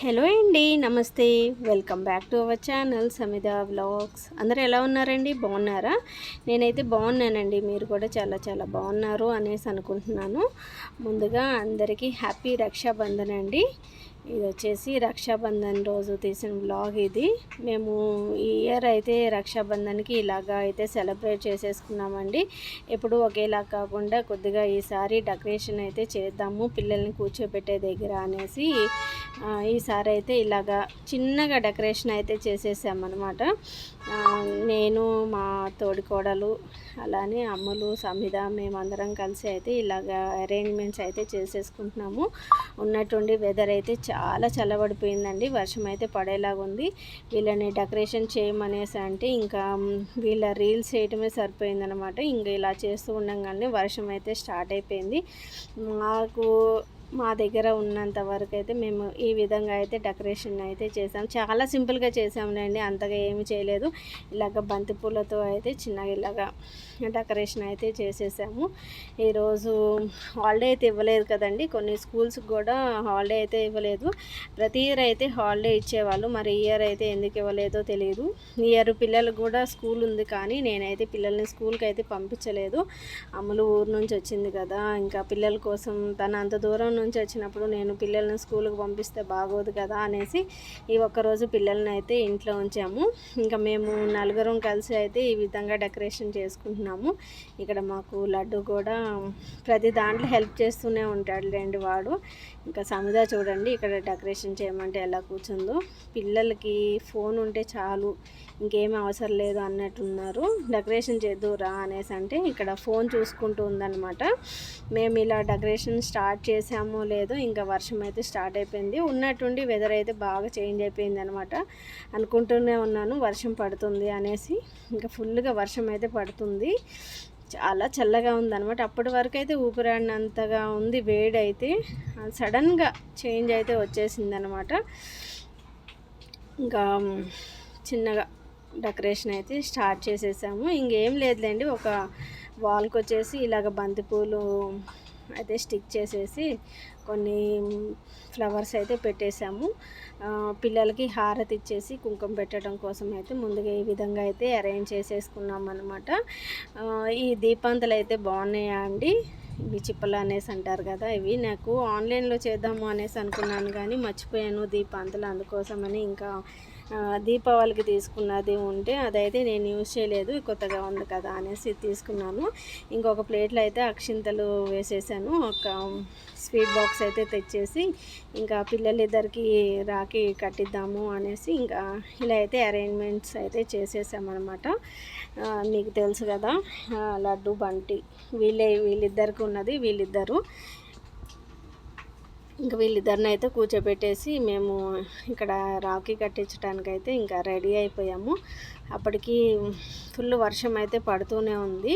Hello అండి నమస్తే. Welcome back to our channel Samitha vlogs. అందరూ ఎలా ఉన్నారండి? బాగున్నారా? నేనైతే బాగున్నానండి. మీరు కూడా చాలా చాలా బాగున్నారు అనేసి అనుకుంటున్నాను. ముందుగా అందరికీ హ్యాపీ రక్షాబంధన్ అండి. ఇది వచ్చేసి రక్షాబంధన్ రోజు తీసిన బ్లాగ్ ఇది. మేము ఈ ఇయర్ అయితే రక్షాబంధన్కి ఇలాగా అయితే సెలబ్రేట్ చేసేసుకున్నామండి. ఎప్పుడు ఒకేలా కాకుండా కొద్దిగా ఈసారి డెకరేషన్ అయితే చేద్దాము పిల్లల్ని కూర్చోబెట్టే దగ్గర అనేసి ఈసారి అయితే ఇలాగా చిన్నగా డెకరేషన్ అయితే చేసేసామన్నమాట. నేను మా తోడికోడలు అలానే అమ్మలు సమిద మేమందరం కలిసి అయితే ఇలాగ అరేంజ్మెంట్స్ అయితే చేసేసుకుంటున్నాము. ఉన్నట్టుండి వెదర్ అయితే చాలా చాలా చల్లబడిపోయిందండి. వర్షం అయితే పడేలాగా ఉంది వీళ్ళని డెకరేషన్ చేయమనేసి అంటే ఇంకా వీళ్ళ రీల్స్ చేయటమే సరిపోయిందనమాట. ఇంకా ఇలా చేస్తూ ఉండగానే వర్షం అయితే స్టార్ట్ అయిపోయింది. మాకు మా దగ్గర ఉన్నంత వరకు అయితే మేము ఈ విధంగా అయితే డెకరేషన్ అయితే చేసాం. చాలా సింపుల్గా చేసాంలేండి అంతగా ఏమి చేయలేదు. ఇలాగ బంతిపూలతో అయితే చిన్నగా ఇలాగా డెకరేషన్ అయితే చేసేసాము. ఈరోజు హాలిడే అయితే ఇవ్వలేదు కదండి కొన్ని స్కూల్స్కి కూడా హాలిడే అయితే ఇవ్వలేదు. ప్రతి ఇయర్ అయితే హాలిడే ఇచ్చేవాళ్ళు మరి ఇయర్ అయితే ఎందుకు ఇవ్వలేదో తెలియదు ఇయర్ పిల్లలకు కూడా స్కూల్ ఉంది కానీ నేనైతే పిల్లల్ని స్కూల్కి అయితే పంపించలేదు. అమలు ఊరు నుంచి వచ్చింది కదా ఇంకా పిల్లల కోసం తన అంత దూరం నుంచి వచ్చినప్పుడు నేను పిల్లల్ని స్కూల్కి పంపిస్తే బాగోదు కదా అనేసి ఈ ఒక్కరోజు పిల్లల్ని అయితే ఇంట్లో ఉంచాము. ఇంకా మేము నలుగురం కలిసి అయితే ఈ విధంగా డెకరేషన్ చేసుకుంటున్నాము. ఇక్కడ మాకు లడ్డు కూడా ప్రతి దాంట్లో హెల్ప్ చేస్తూనే ఉంటాడు లేండి వాడు. ఇంకా సముదా చూడండి ఇక్కడ డెకరేషన్ చేయమంటే ఎలా కూర్చుందో. పిల్లలకి ఫోన్ ఉంటే చాలు ఇంకేం అవసరం లేదు అన్నట్టున్నారు. డెకరేషన్ చేద్దురా అనేసి అంటే ఇక్కడ ఫోన్ చూసుకుంటూ ఉందన్నమాట. మేము ఇలా డెకరేషన్ స్టార్ట్ చేసామో లేదో ఇంకా వర్షం అయితే స్టార్ట్ అయిపోయింది. ఉన్నట్టుండి వెదర్ అయితే బాగా చేంజ్ అయిపోయింది అనమాట అనుకుంటూనే ఉన్నాను వర్షం పడుతుంది అనేసి. ఇంకా ఫుల్గా వర్షం అయితే పడుతుంది. చాలా చల్లగా ఉందన్నమాట. అప్పటి వరకు అయితే ఊపిరాడినంతగా ఉంది. వేడి అయితే సడన్గా చేంజ్ అయితే వచ్చేసింది అనమాట ఇంకా చిన్నగా డెకరేషన్ అయితే స్టార్ట్ చేసేసాము. ఇంకేం లేదులేండి. ఒక వాల్కి వచ్చేసి ఇలాగ బంతిపూలు అయితే స్టిక్ చేసేసి కొన్ని ఫ్లవర్స్ అయితే పెట్టేశాము. పిల్లలకి హారతి ఇచ్చేసి కుంకుమ పెట్టడం కోసం అయితే ముందుగా ఈ విధంగా అయితే అరేంజ్ చేసేసుకున్నాం అనమాట ఈ దీపాంతలు అయితే బాగున్నాయా అండి? ఇవి చిప్పలు అనేసి అంటారు కదా ఇవి. నాకు ఆన్లైన్లో చేద్దాము అనేసి అనుకున్నాను కానీ మర్చిపోయాను దీపాంతలు అందుకోసమని ఇంకా దీపావళికి తీసుకున్నది ఉంటే అదైతే నేను యూజ్ చేయలేదు కొత్తగా ఉంది కదా అనేసి తీసుకున్నాను. ఇంకొక ప్లేట్లో అయితే అక్షింతలు వేసేసాను ఒక స్వీట్ బాక్స్ అయితే తెచ్చేసి ఇంకా పిల్లలిద్దరికి రాఖీ కట్టిద్దాము అనేసి ఇంకా ఇలా అయితే అరేంజ్మెంట్స్ అయితే చేసేసామన్నమాట. మీకు తెలుసు కదా లడ్డు బంటి వీళ్ళే వీళ్ళిద్దరికి ఉన్నది వీళ్ళిద్దరు. ఇంకా వీళ్ళిద్దరిని అయితే కూర్చోబెట్టేసి మేము ఇక్కడ రాఖీ కట్టించడానికైతే అయితే ఇంకా రెడీ అయిపోయాము. అప్పటికి ఫుల్ వర్షం అయితే పడుతూనే ఉంది.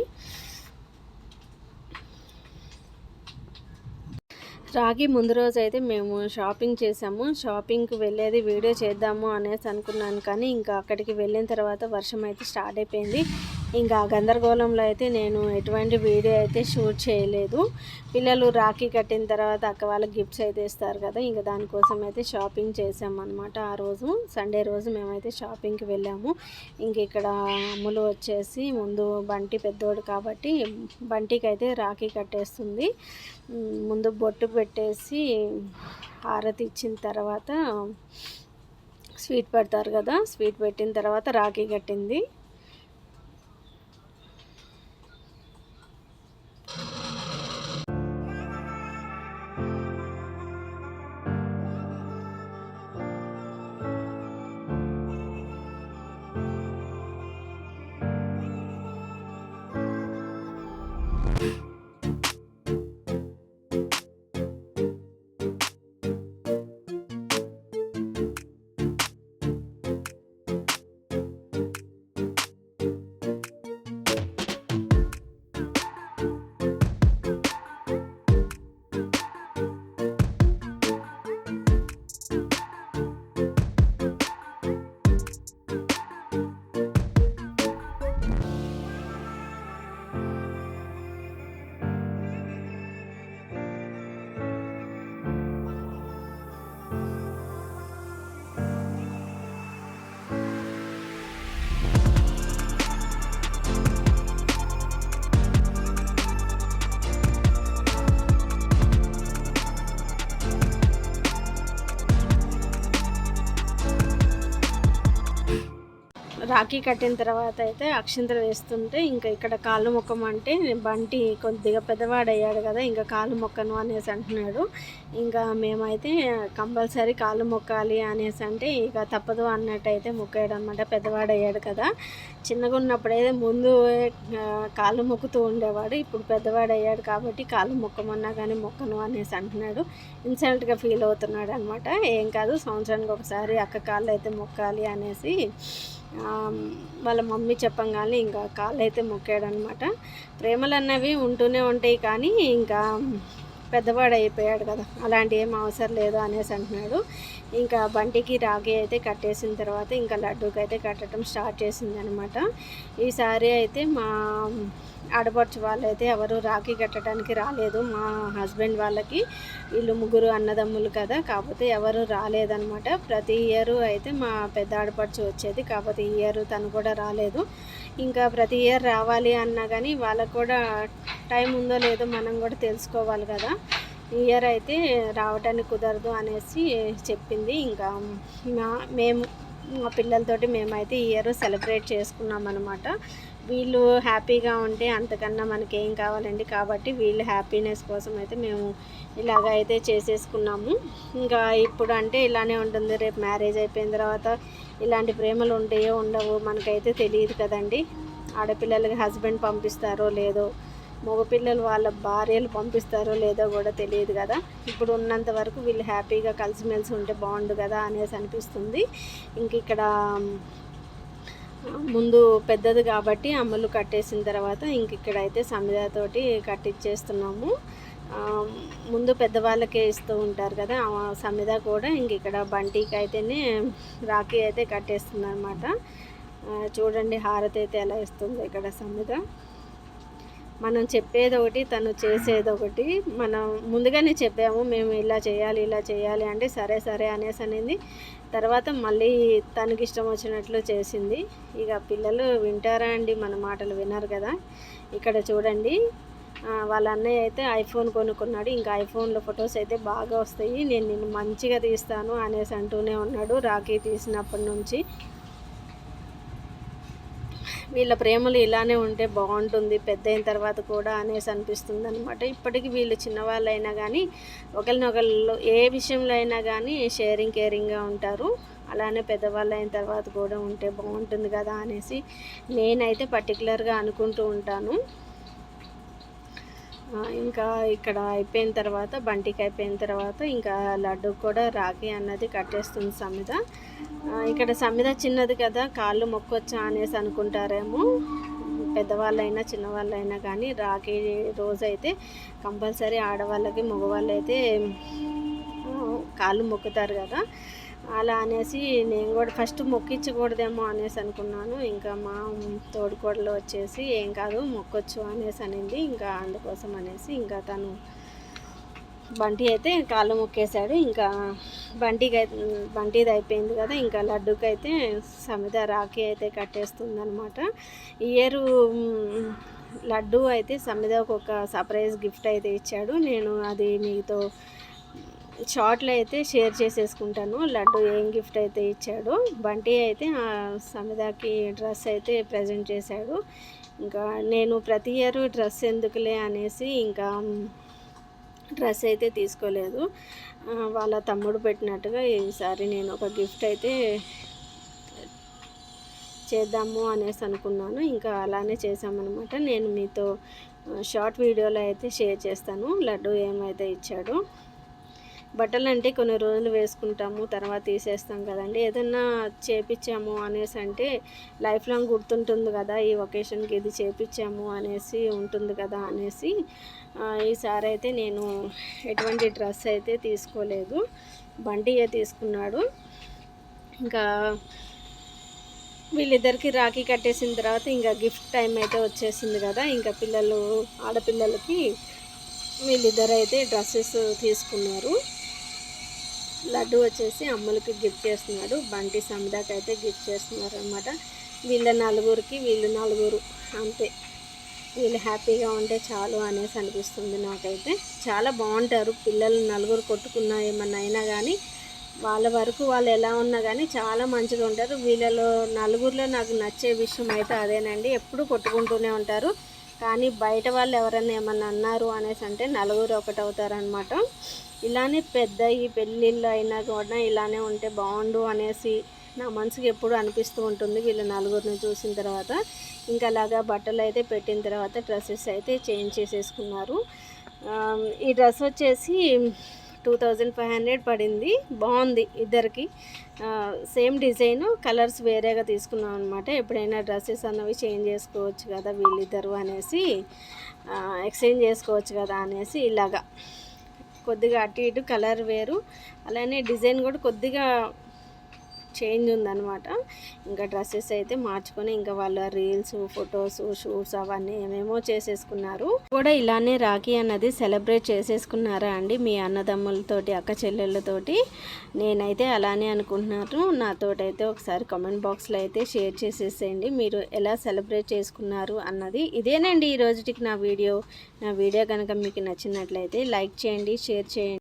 రాఖీ ముందు రోజు అయితే మేము షాపింగ్ చేసాము షాపింగ్కి వెళ్ళేది వీడియో చేద్దాము అనేసి అనుకున్నాను కానీ ఇంకా అక్కడికి వెళ్ళిన తర్వాత వర్షం అయితే స్టార్ట్ అయిపోయింది. ఇంకా గందరగోళంలో అయితే నేను ఎటువంటి వీడియో అయితే షూట్ చేయలేదు. పిల్లలు రాఖీ కట్టిన తర్వాత అక్క వాళ్ళకి గిఫ్ట్స్ అయితే ఇస్తారు కదా ఇంకా దానికోసం అయితే షాపింగ్ చేసామన్నమాట ఆ రోజు సండే రోజు మేమైతే షాపింగ్కి వెళ్ళాము. ఇంక ఇక్కడ అమ్ములు వచ్చేసి ముందు బంటి పెద్దోడు కాబట్టి బంటికి అయితే రాఖీ కట్టేస్తుంది. ముందు బొట్టు పెట్టేసి హారతి ఇచ్చిన తర్వాత స్వీట్ పెడతారు కదా స్వీట్ పెట్టిన తర్వాత రాఖీ కట్టింది. రాఖీ కట్టిన తర్వాత అయితే అక్షంతలు వేస్తుంటే ఇంకా ఇక్కడ కాళ్ళు మొక్కమంటే బంటి కొద్దిగా పెద్దవాడయ్యాడు కదా ఇంకా కాళ్ళు మొక్కను అనేసి అంటున్నాడు. ఇంకా మేమైతే కంపల్సరీ కాళ్ళు మొక్కాలి అనేసి అంటే ఇక తప్పదు అన్నట్టయితే మొక్కాడు అనమాట పెద్దవాడయ్యాడు కదా. చిన్నగా ఉన్నప్పుడైతే ముందు కాళ్ళు మొక్కుతూ ఉండేవాడు ఇప్పుడు పెద్దవాడయ్యాడు కాబట్టి కాళ్ళు మొక్కమన్నా కానీ మొక్కను అనేసి అంటున్నాడు. ఇన్సల్ట్గా ఫీల్ అవుతున్నాడు అనమాట ఏం కాదు సంవత్సరానికి ఒకసారి అక్క కాళ్ళు అయితే మొక్కాలి అనేసి వాళ్ళ మమ్మీ చెప్పంగానే ఇంకా కాళ్ళు అయితే మొక్కాడు అనమాట ప్రేమలు అన్నవి ఉంటూనే ఉంటాయి కానీ ఇంకా పెద్దవాడు అయిపోయాడు కదా. అలాంటి ఏం అవసరం లేదు అనేసి అంటున్నాడు. ఇంకా బంటికి రాగి అయితే కట్టేసిన తర్వాత ఇంకా లడ్డూకి అయితే కట్టడం స్టార్ట్ చేసింది అనమాట ఈసారి అయితే మా ఆడపడుచు వాళ్ళైతే ఎవరు రాఖీ కట్టడానికి రాలేదు. మా హస్బెండ్ వాళ్ళకి వీళ్ళు ముగ్గురు అన్నదమ్ములు కదా కాకపోతే ఎవరు రాలేదనమాట. ప్రతి ఇయర్ అయితే మా పెద్ద ఆడపడుచు వచ్చేది కాకపోతే ఈ ఇయర్ తను కూడా రాలేదు. ఇంకా ప్రతి ఇయర్ రావాలి అన్నా కానీ వాళ్ళకు కూడా టైం ఉందో లేదో మనం కూడా తెలుసుకోవాలి కదా. ఇయర్ అయితే రావడానికి కుదరదు అనేసి చెప్పింది. ఇంకా మా మేము మా పిల్లలతోటి మేమైతే ఇయర్ సెలబ్రేట్ చేసుకున్నాం అనమాట వీళ్ళు హ్యాపీగా ఉంటే అంతకన్నా మనకి ఏం కావాలండి. కాబట్టి వీళ్ళు హ్యాపీనెస్ కోసం అయితే మేము ఇలాగ అయితే చేసేసుకున్నాము. ఇంకా ఇప్పుడు అంటే ఇలానే ఉంటుంది. రేపు మ్యారేజ్ అయిపోయిన తర్వాత ఇలాంటి ప్రేమలు ఉంటాయో ఉండవు. మనకైతే తెలియదు కదండి. ఆడపిల్లలకి హస్బెండ్ పంపిస్తారో లేదో మగపిల్లలు వాళ్ళ భార్యలు పంపిస్తారో లేదో కూడా తెలియదు కదా. ఇప్పుడు ఉన్నంత వరకు వీళ్ళు హ్యాపీగా కలిసిమెలిసి ఉంటే బాగుండు కదా అనేసి అనిపిస్తుంది. ఇంక ఇక్కడ ముందు పెద్దది కాబట్టి అమ్మలు కట్టేసిన తర్వాత ఇంక ఇక్కడైతే సమిదాతోటి కట్టించేస్తున్నాము ముందు పెద్దవాళ్ళకే ఇస్తూ ఉంటారు కదా సమిద కూడా ఇంక ఇక్కడ బంటికి అయితేనే రాఖీ అయితే కట్టేస్తుంది అనమాట చూడండి హారతి అయితే ఎలా ఇస్తుందో ఇక్కడ సమిద మనం చెప్పేది ఒకటి తను చేసేది ఒకటి మనం ముందుగానే చెప్పాము మేము ఇలా చేయాలి ఇలా చేయాలి అంటే సరే సరే అనేసి అనేది. తర్వాత మళ్ళీ తనకి ఇష్టం వచ్చినట్లు చేసింది. ఇక పిల్లలు వింటారా అండి? మన మాటలు వినరు కదా. ఇక్కడ చూడండి. వాళ్ళ అన్నయ్య అయితే ఐఫోన్ కొనుక్కున్నాడు. ఇంకా ఐఫోన్లో ఫొటోస్ అయితే బాగా వస్తాయి. నేను నిన్ను మంచిగా తీస్తాను అనేసి అంటూనే ఉన్నాడు. రాఖీ తీసినప్పటి నుంచి. వీళ్ళ ప్రేమలు ఇలానే ఉంటే బాగుంటుంది పెద్ద అయిన తర్వాత కూడా అనేసి అనిపిస్తుంది అనమాట ఇప్పటికీ వీళ్ళు చిన్నవాళ్ళైనా కానీ ఒకరినొకళ్ళు ఏ విషయంలో అయినా కానీ షేరింగ్ కేరింగ్గా ఉంటారు. అలానే పెద్దవాళ్ళు అయిన తర్వాత కూడా ఉంటే బాగుంటుంది కదా అనేసి నేనైతే పర్టికులర్గా అనుకుంటూ ఉంటాను. ఇంకా ఇక్కడ అయిపోయిన తర్వాత బంటికి అయిపోయిన తర్వాత ఇంకా లడ్డు కూడా రాగి అన్నది కట్టేస్తుంది సమిద ఇక్కడ సమిద చిన్నది కదా కాళ్ళు మొక్కొచ్చా అనేసి అనుకుంటారేమో. పెద్దవాళ్ళైనా చిన్నవాళ్ళైనా కానీ రాఖీ రోజైతే కంపల్సరీ ఆడవాళ్ళకి మగవాళ్ళు అయితే కాళ్ళు మొక్కుతారు కదా. అలా అనేసి నేను కూడా ఫస్ట్ మొక్కించకూడదేమో అనేసి అనుకున్నాను. ఇంకా మా తోడుకోడలు వచ్చేసి ఏం కాదు మొక్కొచ్చు అనేసి అనింది. ఇంకా అందుకోసం అనేసి ఇంకా తను బంటి అయితే కాళ్ళు మొక్కేశాడు. ఇంకా బంటికి బంటిది అయిపోయింది కదా ఇంకా లడ్డుకి అయితే సమిత రాఖీ అయితే కట్టేస్తుంది అనమాట ఇయర్ లడ్డు అయితే సమితకు ఒక సర్ప్రైజ్ గిఫ్ట్ అయితే ఇచ్చాడు. నేను అది మీతో షార్ట్లో అయితే షేర్ చేసేసుకుంటాను. లడ్డు ఏం గిఫ్ట్ అయితే ఇచ్చాడు బంటి అయితే సమిదాకి డ్రెస్ అయితే ప్రజెంట్ చేశాడు. ఇంకా నేను ప్రతి ఇయర్ డ్రెస్ ఎందుకులే అనేసి ఇంకా డ్రెస్ అయితే తీసుకోలేదు. వాళ్ళ తమ్ముడు పెట్టినట్టుగా ఈసారి నేను ఒక గిఫ్ట్ అయితే చేద్దాము అనేసి అనుకున్నాను. ఇంకా అలానే చేసామన్నమాట నేను మీతో షార్ట్ వీడియోలో అయితే షేర్ చేస్తాను. లడ్డు ఏమైతే ఇచ్చాడో. బట్టలు అంటే కొన్ని రోజులు వేసుకుంటాము తర్వాత తీసేస్తాం కదండి. ఏదన్నా చేపించాము అనేసి అంటే లైఫ్ లాంగ్ గుర్తుంటుంది కదా ఈ ఒకేషన్కి ఇది చేపించాము అనేసి ఉంటుంది కదా అనేసి ఈసారి అయితే నేను ఎటువంటి డ్రెస్ అయితే తీసుకోలేదు. బండియే తీసుకున్నాడు. ఇంకా వీళ్ళిద్దరికి రాఖీ కట్టేసిన తర్వాత ఇంకా గిఫ్ట్ టైం అయితే వచ్చేసింది కదా ఇంకా పిల్లలు ఆడపిల్లలకి వీళ్ళిద్దరైతే డ్రెస్సెస్ తీసుకున్నారు. లడ్డు వచ్చేసి అమ్మలకి గిఫ్ట్ చేస్తున్నాడు. బంటి సమిదాకి అయితే గిఫ్ట్ చేస్తున్నారు అనమాట వీళ్ళ నలుగురికి వీళ్ళు నలుగురు అంతే. వీళ్ళు హ్యాపీగా ఉంటే చాలు అనేసి అనిపిస్తుంది నాకైతే. చాలా బాగుంటారు. పిల్లలు నలుగురు కొట్టుకున్నా ఏమన్నా అయినా కానీ వాళ్ళ వరకు వాళ్ళు ఎలా ఉన్నా కానీ చాలా మంచిగా ఉంటారు. వీళ్ళలో నలుగురిలో నాకు నచ్చే విషయం అయితే అదేనండి. ఎప్పుడు కొట్టుకుంటూనే ఉంటారు. కానీ బయట వాళ్ళు ఎవరైనా ఏమన్నా అన్నారు అనేసి అంటే నలుగురు ఒకటవుతారనమాట ఇలానే పెద్ద ఈ పెళ్ళిళ్ళు అయినా కూడా ఇలానే ఉంటే బాగుండు అనేసి నా మనసుకి ఎప్పుడు అనిపిస్తూ ఉంటుంది వీళ్ళు నలుగురిని చూసిన తర్వాత. ఇంకా అలాగా బట్టలు అయితే పెట్టిన తర్వాత డ్రెస్సెస్ అయితే చేంజ్ చేసేసుకున్నారు. ఈ డ్రెస్ వచ్చేసి టూ థౌజండ్ ఫైవ్ హండ్రెడ్ పడింది. బాగుంది ఇద్దరికి. సేమ్ డిజైన్ కలర్స్ వేరేగా తీసుకున్నాం అనమాట ఎప్పుడైనా డ్రెస్సెస్ అన్నవి చేంజ్ చేసుకోవచ్చు కదా వీళ్ళిద్దరు అనేసి ఎక్స్చేంజ్ చేసుకోవచ్చు కదా అనేసి ఇలాగా. కొద్దిగా అటు ఇటు కలర్ వేరు. అలానే డిజైన్ కూడా కొద్దిగా చేంజ్ ఉందనమాట ఇంకా డ్రెస్సెస్ అయితే మార్చుకొని ఇంకా వాళ్ళ రీల్స్ ఫొటోస్ షూట్స్ అవన్నీ ఏమేమో చేసేసుకున్నారు. కూడా ఇలానే రాఖీ అన్నది సెలబ్రేట్ చేసేసుకున్నారా అండి మీ అన్నదమ్ములతోటి అక్క చెల్లెళ్ళతోటి? నేనైతే అలానే అనుకుంటున్నాను. నాతోటైతే ఒకసారి కామెంట్ బాక్స్లో అయితే షేర్ చేసేసేయండి. మీరు ఎలా సెలబ్రేట్ చేసుకున్నారు అన్నది ఇదేనండి ఈ రోజుటికి నా వీడియో. నా వీడియో కనుక మీకు నచ్చినట్లయితే లైక్ చేయండి షేర్ చేయండి.